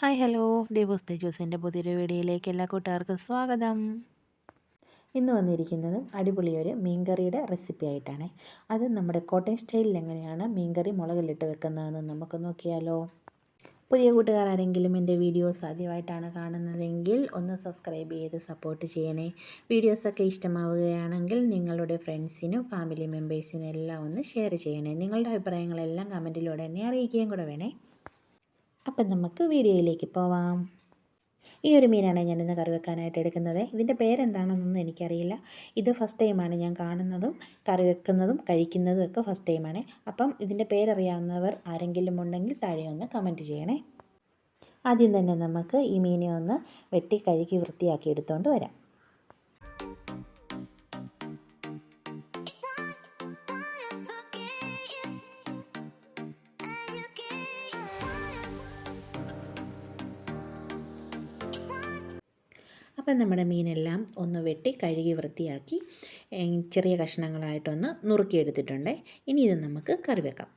Hi hello ദേവോസ് തേജോസിന്റെ പുതിയൊരു വീഡിയോയിലേക്ക് എല്ലാ കൂട്ടുകാർക്കും സ്വാഗതം. ഇന്ന് വന്നിരിക്കുന്നതും അടിപൊളിയൊരു മീൻകറിയുടെ റെസിപ്പി ആയിട്ടാണ്. അത് നമ്മുടെ കോട്ടയം സ്റ്റൈലിൽ എങ്ങനെയാണ് മീൻകറി മുളകിലിട്ട് വെക്കുന്നതെന്ന് നമുക്ക് നോക്കിയാലോ. പുതിയ കൂട്ടുകാർ ആരെങ്കിലും എന്റെ വീഡിയോസ് ആദ്യമായിട്ടാണ് കാണുന്നതെങ്കിൽ ഒന്ന് സബ്സ്ക്രൈബ് ചെയ്ത് സപ്പോർട്ട് ചെയ്യണേ. വീഡിയോസൊക്കെ ഇഷ്ടമാവുകയാണെങ്കിൽ നിങ്ങളുടെ ഫ്രണ്ട്സിനും ഫാമിലി മെമ്പേഴ്സിനും എല്ലാം ഒന്ന് ഷെയർ ചെയ്യണേ. നിങ്ങളുടെ അഭിപ്രായങ്ങളെല്ലാം കമന്റിലൂടെ തന്നെ അറിയിക്കുകയും കൂടെ വേണേ. അപ്പം നമുക്ക് വീഡിയോയിലേക്ക് പോവാം. ഈ ഒരു മീനാണ് ഞാൻ ഇന്ന് കറി വെക്കാനായിട്ട് എടുക്കുന്നത്. ഇതിന്റെ പേരെന്താണെന്നൊന്നും എനിക്കറിയില്ല. ഇത് ഫസ്റ്റ് ടൈമാണ് ഞാൻ കാണുന്നതും കറി വെക്കുന്നതും കഴിക്കുന്നതും ഒക്കെ ഫസ്റ്റ് ടൈമാണ്. അപ്പം ഇതിന്റെ പേരറിയാവുന്നവർ ആരെങ്കിലും ഉണ്ടെങ്കിൽ താഴെ ഒന്ന് കമന്റ് ചെയ്യണേ. ആദ്യം തന്നെ നമുക്ക് ഈ മീനെ ഒന്ന് വെട്ടി കഴുകി വൃത്തിയാക്കി എടുത്തുകൊണ്ട് വരാം. അപ്പം നമ്മുടെ മീനെല്ലാം ഒന്ന് വെട്ടി കഴുകി വൃത്തിയാക്കി ചെറിയ കഷ്ണങ്ങളായിട്ടൊന്ന് നുറുക്കിയെടുത്തിട്ടുണ്ട്. ഇനി ഇത് നമുക്ക് കറി വെക്കാം.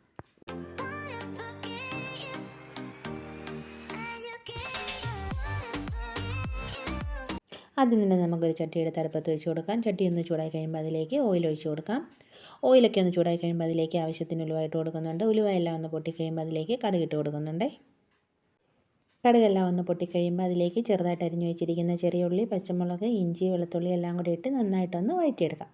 ആദ്യം തന്നെ നമുക്കൊരു ചട്ടി എടുത്ത് വെച്ച് കൊടുക്കാം. ചട്ടി ഒന്ന് ചൂടായി കഴിയുമ്പോൾ അതിലേക്ക് ഓയിൽ ഒഴിച്ച് കൊടുക്കാം. ഓയിലൊക്കെ ഒന്ന് ചൂടായി കഴിയുമ്പോൾ അതിലേക്ക് ആവശ്യത്തിന് ഉലുവായിട്ട് കൊടുക്കുന്നുണ്ട്. ഉലുവ എല്ലാം ഒന്ന് പൊട്ടിക്കഴിയുമ്പോൾ അതിലേക്ക് കടുകിട്ട് കൊടുക്കുന്നുണ്ട്. കടുകെല്ലാം ഒന്ന് പൊട്ടിക്കഴിയുമ്പോൾ അതിലേക്ക് ചെറുതായിട്ട് അരിഞ്ഞു വെച്ചിരിക്കുന്ന ചെറിയ ഉള്ളി പച്ചമുളക് ഇഞ്ചി വെളുത്തുള്ളി എല്ലാം കൂടി ഇട്ട് നന്നായിട്ടൊന്ന് വഴറ്റിയെടുക്കാം.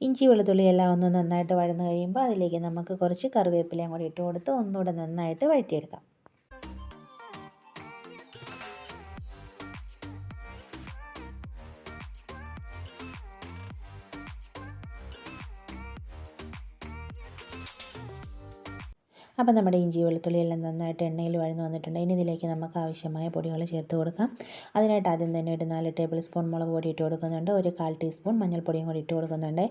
ഇഞ്ചി വെളുത്തുള്ളി എല്ലാം ഒന്ന് നന്നായിട്ട് വഴന്നു കഴിയുമ്പോൾ അതിലേക്ക് നമുക്ക് കുറച്ച് കറിവേപ്പിലയും കൂടി ഇട്ട് കൊടുത്ത് ഒന്നുകൂടെ നന്നായിട്ട് വഴറ്റിയെടുക്കാം. അപ്പോൾ നമ്മുടെ ഇഞ്ചി വെളുത്തുള്ളി എല്ലാം നന്നായിട്ട് എണ്ണയിൽ വഴന്ന് വന്നിട്ടുണ്ട്. ഇനി ഇതിലേക്ക് നമുക്ക് ആവശ്യമായ പൊടികൾ ചേർത്ത് കൊടുക്കാം. അതിനായിട്ട് ആദ്യം തന്നെ ഒരു നാല് ടേബിൾ സ്പൂൺ മുളക് പൊടി ഇട്ട് കൊടുക്കുന്നുണ്ട്. ഒരു കാൽ ടീസ്പൂൺ മഞ്ഞൾപ്പൊടിയും കൂടി ഇട്ട് കൊടുക്കുന്നുണ്ട്.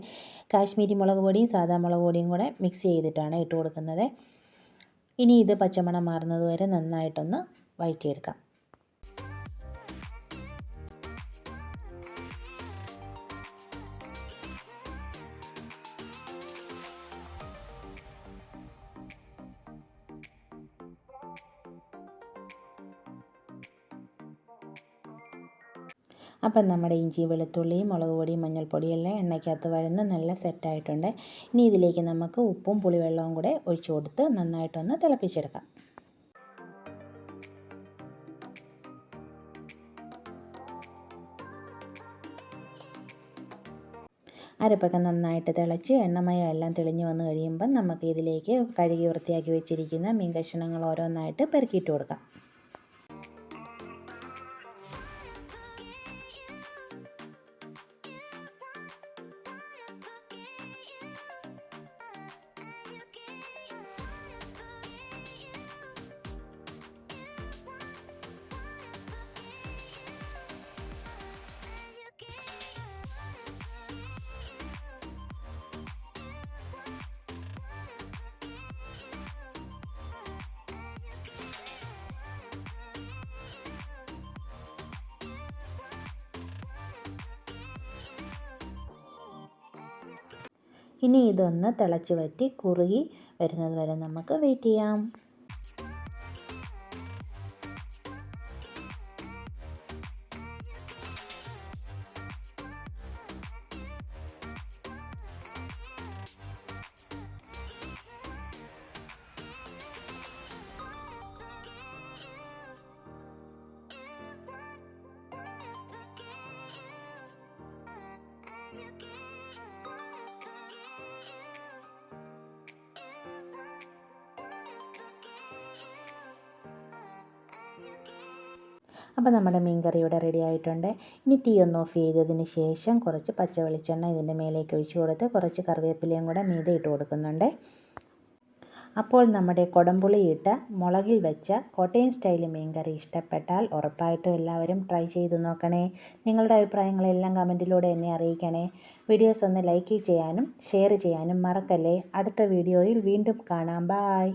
കാശ്മീരി മുളക് പൊടിയും സാധാ മുളക് പൊടിയും കൂടെ മിക്സ് ചെയ്തിട്ടാണ് ഇട്ട് കൊടുക്കുന്നത്. ഇനി ഇത് പച്ചമണം മാറുന്നത് വരെ നന്നായിട്ടൊന്ന് വഴറ്റിയെടുക്കാം. അപ്പം നമ്മുടെ ഇഞ്ചി വെളുത്തുള്ളിയും മുളക് പൊടിയും മഞ്ഞൾപ്പൊടിയും എല്ലാം എണ്ണയ്ക്കകത്ത് വരുന്ന നല്ല സെറ്റായിട്ടുണ്ട് ഇനി ഇതിലേക്ക് നമുക്ക് ഉപ്പും പുളിവെള്ളവും കൂടെ ഒഴിച്ചു കൊടുത്ത് നന്നായിട്ടൊന്ന് തിളപ്പിച്ചെടുക്കാം. അരപ്പൊക്കെ നന്നായിട്ട് തിളച്ച് എണ്ണമയം എല്ലാം തെളിഞ്ഞു വന്ന് കഴിയുമ്പം നമുക്ക് ഇതിലേക്ക് കഴുകി വൃത്തിയാക്കി വെച്ചിരിക്കുന്ന മീൻ കഷ്ണങ്ങൾ ഓരോന്നായിട്ട് പെറുക്കിയിട്ട് കൊടുക്കാം. ഇനി ഇതൊന്ന് തിളച്ച് വറ്റി കുറുകി വരുന്നത് വരെ നമുക്ക് വെയിറ്റ് ചെയ്യാം. അപ്പോൾ നമ്മുടെ മീൻകറി ഇവിടെ റെഡി ആയിട്ടുണ്ട്. ഇനി തീ ഒന്ന് ഓഫ് ചെയ്തതിന് ശേഷം കുറച്ച് പച്ച വെളിച്ചെണ്ണ ഇതിന്റെ മേലേക്ക് ഒഴിച്ച് കൊടുത്ത് കുറച്ച് കറിവേപ്പിലയും കൂടെ മീതെ ഇട്ട് കൊടുക്കുന്നുണ്ട്. അപ്പോൾ നമ്മുടെ കൊടംപുളിയിട്ട് മുളകിൽ വെച്ച കോട്ടയം സ്റ്റൈൽ മീൻകറി ഇഷ്ടപ്പെട്ടാൽ ഉറപ്പായിട്ടും എല്ലാവരും ട്രൈ ചെയ്ത് നോക്കണേ. നിങ്ങളുടെ അഭിപ്രായങ്ങളെല്ലാം കമന്റിലൂടെ എന്നെ അറിയിക്കണേ. വീഡിയോസ് ഒന്ന് ലൈക്ക് ചെയ്യാനും ഷെയർ ചെയ്യാനും മറക്കല്ലേ. അടുത്ത വീഡിയോയിൽ വീണ്ടും കാണാം. ബായ്